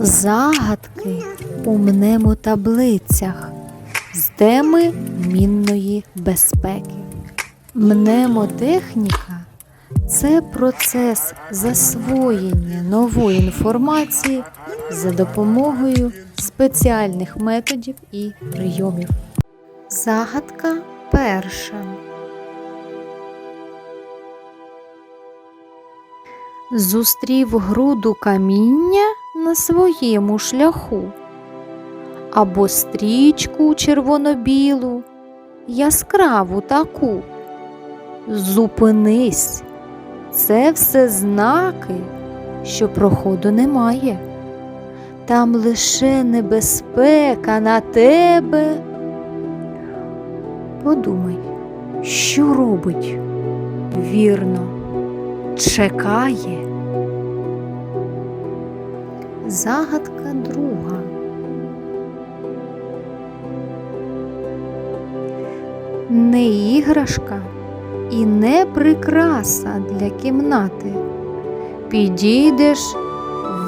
Загадки у мнемотаблицях з теми мінної безпеки. Мнемотехніка це процес засвоєння нової інформації за допомогою спеціальних методів і прийомів. Загадка перша. Зустрів груду каміння на своєму шляху, або стрічку червоно-білу, яскраву таку. Зупинись, це все знаки, що проходу немає. Там лише небезпека на тебе. Подумай, що робить? Вірно, чекає. Загадка друга. Не іграшка і не прикраса для кімнати. Підійдеш,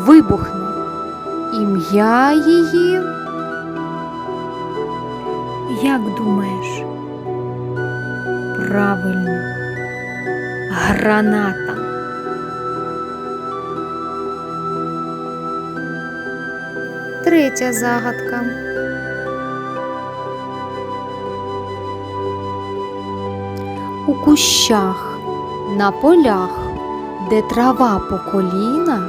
вибухне. Ім'я її. Як думаєш? Правильно. Граната. Третя загадка. У кущах, на полях, де трава по коліна,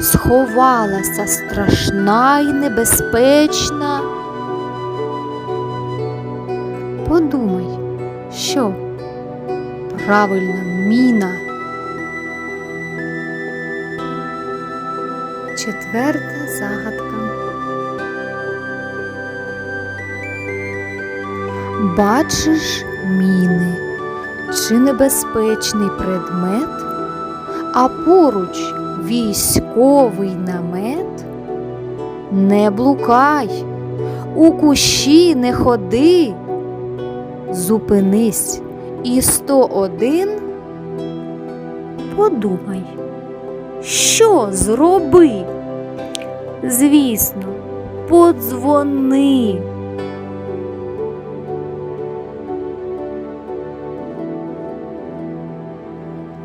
сховалася страшна і небезпечна. Подумай, що правильно міна. Четверта загадка. Бачиш міни чи небезпечний предмет, а поруч військовий намет? Не блукай, у кущі не ходи, зупинись і 101 подумай, що зроби? Звісно, подзвони.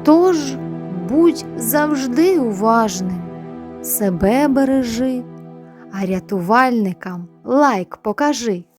Тож будь завжди уважним, себе бережи, а рятувальникам лайк покажи.